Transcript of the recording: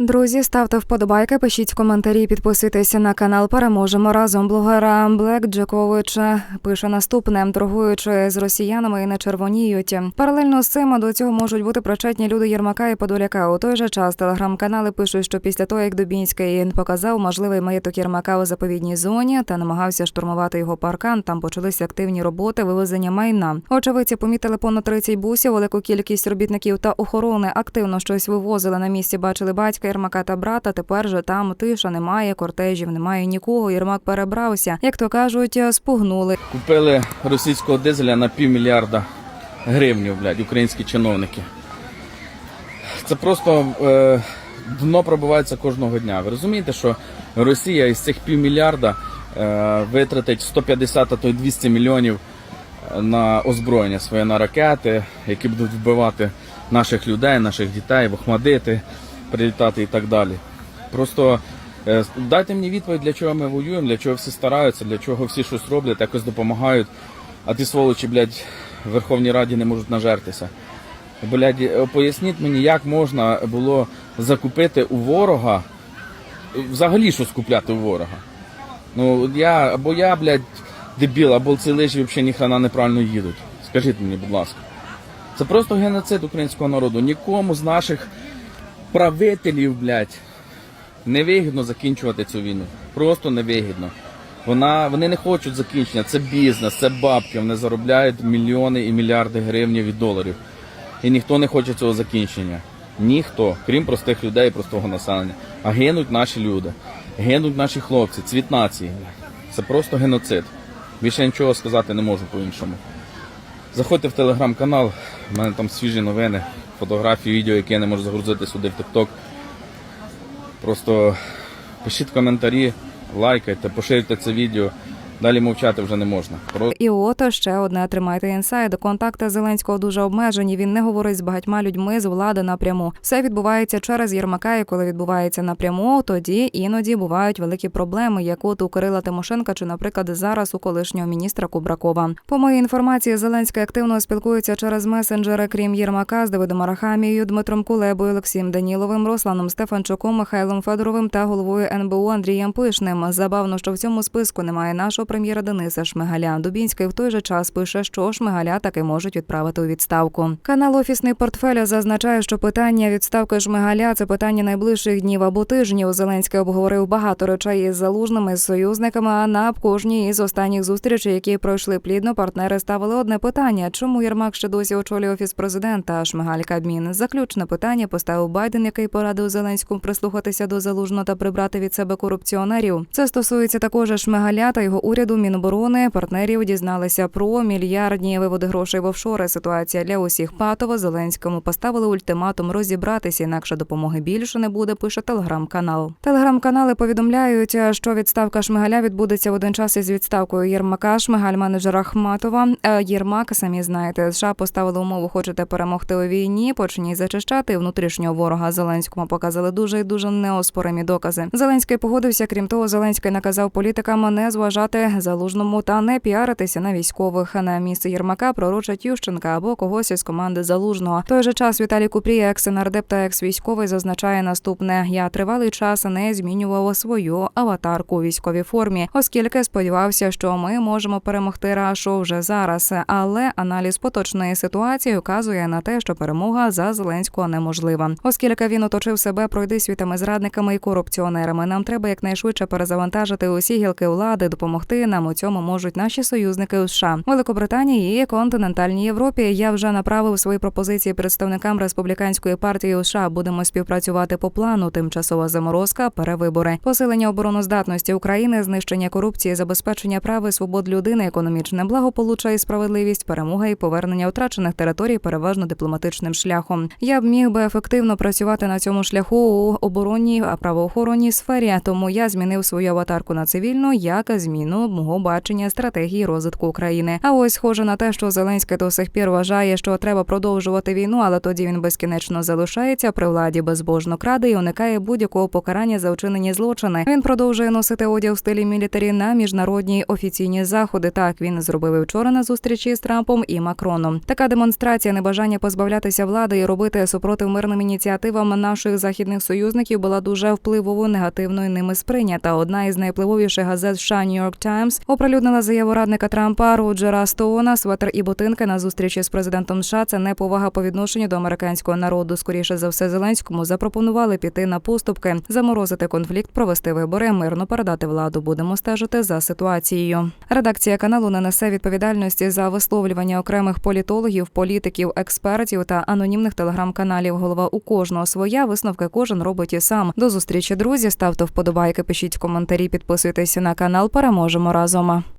Друзі, ставте вподобайки, пишіть коментарі, підписуйтеся на канал. Переможемо разом. Блогера Блек Джакович пише наступне: торгуючи з росіянами і не червоніють. Паралельно з цим до цього можуть бути причетні люди Єрмака і Подоляка. У той же час телеграм-канали пишуть, що після того, як Дубінський показав можливий маєток Єрмака у заповідній зоні та намагався штурмувати його паркан, там почалися активні роботи вивезення майна. Очевидці помітили понад 30 бусів, велику кількість робітників та охорони активно щось вивозили на місці. Бачили батька Єрмака та брата. Тепер же там тиша, немає кортежів, немає нікого. Єрмак перебрався. Як то кажуть, спугнули. Купили російського дизеля на півмільярда гривнів, блядь, українські чиновники. Це просто е, дно пробивається кожного дня. Ви розумієте, що Росія із цих півмільярда е, витратить 150, а то й 200 мільйонів на озброєння своє на ракети, які будуть вбивати наших людей, наших дітей, вохмадити, прилітати і так далі. Просто е, дайте мені відповідь, для чого ми воюємо, для чого всі стараються, для чого всі щось роблять, якось допомагають, а ті сволочі, блядь, в Верховній Раді не можуть нажертися. Блядь, е, поясніть мені, як можна було закупити у ворога, взагалі щось купляти у ворога. Ну, я, або я, блядь, дебіл, або ці лижі взагалі ніхрена неправильно їдуть. Скажіть мені, будь ласка. Це просто геноцид українського народу. Нікому з наших правителів, блядь, невигідно закінчувати цю війну. Просто невигідно. Вона, вони не хочуть закінчення. Це бізнес, це бабки. Вони заробляють мільйони і мільярди гривень і доларів. І ніхто не хоче цього закінчення. Ніхто, крім простих людей, простого населення. А гинуть наші люди, гинуть наші хлопці, цвіт нації. Це просто геноцид. Більше нічого сказати не можу по-іншому. Заходьте в телеграм-канал, в мене там свіжі новини, фотографії, відео, які я не можу загрузити сюди в TikTok. Просто пишіть коментарі, лайкайте, поширюйте це відео. Далі мовчати вже не можна. Про- І от ще одне тримайте інсайд. Контакти Зеленського дуже обмежені. Він не говорить з багатьма людьми з влади напряму. Все відбувається через Єрмака. І коли відбувається напряму, тоді іноді бувають великі проблеми, як от у Кирила Тимошенка чи, наприклад, зараз у колишнього міністра Кубракова. По моїй інформації, Зеленський активно спілкується через месенджери, крім Єрмака, з Давидом Арахамією, Дмитром Кулебою, Олексієм Даніловим, Русланом Стефанчуком, Михайлом Федоровим та головою НБУ Андрієм Пишним. Забавно, що в цьому списку немає нашого прем'єра Дениса Шмигаля. Дубінський в той же час пише, що Шмигаля таки можуть відправити у відставку. Канал Офісний портфель зазначає, що питання відставки Шмигаля це питання найближчих днів або тижнів. Зеленський обговорив багато речей із залужними з союзниками. А на кожній із останніх зустрічей, які пройшли плідно, партнери ставили одне питання: чому Єрмак ще досі очолює офіс президента? а Шмигаль Кабмін. Заключне питання поставив Байден, який порадив Зеленському прислухатися до залужного та прибрати від себе корупціонерів. Це стосується також Шмигаля та його уряду Міноборони. Партнерів дізналися про мільярдні виводи грошей в офшори. Ситуація для усіх патова. Зеленському поставили ультиматум розібратися, інакше допомоги більше не буде. Пише телеграм-канал. Телеграм-канали повідомляють, що відставка Шмигаля відбудеться в один час із відставкою Єрмака. Шмигаль менеджера Ахматова. Е, Єрмак, самі знаєте, США поставили умову. Хочете перемогти у війні? Почніть зачищати внутрішнього ворога. Зеленському показали дуже і дуже неоспоримі докази. Зеленський погодився. Крім того, Зеленський наказав політикам не зважати залужному та не піаритися на військових. На місце Єрмака пророчать Ющенка або когось із команди залужного. Той же час Віталій Купрій, екс-нардеп та екс-військовий, зазначає наступне: я тривалий час не змінював свою аватарку у військовій формі, оскільки сподівався, що ми можемо перемогти Рашу вже зараз. Але аналіз поточної ситуації вказує на те, що перемога за Зеленського неможлива, оскільки він оточив себе пройди світами зрадниками і корупціонерами. Нам треба якнайшвидше перезавантажити усі гілки влади, допомогти нам у цьому можуть наші союзники у США, Великобританії і континентальній Європі. Я вже направив свої пропозиції представникам республіканської партії у США. Будемо співпрацювати по плану. Тимчасова заморозка, перевибори, посилення обороноздатності України, знищення корупції, забезпечення прав і свобод людини, економічне благополуччя і справедливість, перемога і повернення втрачених територій переважно дипломатичним шляхом. Я б міг би ефективно працювати на цьому шляху у оборонній правоохоронній сфері. Тому я змінив свою аватарку на цивільну як зміну мого бачення стратегії розвитку України. А ось схоже на те, що Зеленський до сих пір вважає, що треба продовжувати війну, але тоді він безкінечно залишається при владі безбожно краде і уникає будь-якого покарання за вчинені злочини. Він продовжує носити одяг в стилі мілітарі на міжнародні офіційні заходи. Так він зробив і вчора на зустрічі з Трампом і Макроном. Така демонстрація небажання позбавлятися влади і робити супротив мирним ініціативам наших західних союзників була дуже впливово негативною ними сприйнята. Одна із найвпливовіших газет США New York Times оприлюднила заяву радника Трампа Роджера Стоуна. Светер і ботинки на зустрічі з президентом США – це неповага по відношенню до американського народу. Скоріше за все, Зеленському запропонували піти на поступки, заморозити конфлікт, провести вибори, мирно передати владу. Будемо стежити за ситуацією. Редакція каналу не несе відповідальності за висловлювання окремих політологів, політиків, експертів та анонімних телеграм-каналів. Голова у кожного своя висновки кожен робить і сам. До зустрічі, друзі. Ставте вподобайки, пишіть коментарі, підписуйтесь на канал. Переможемо разом.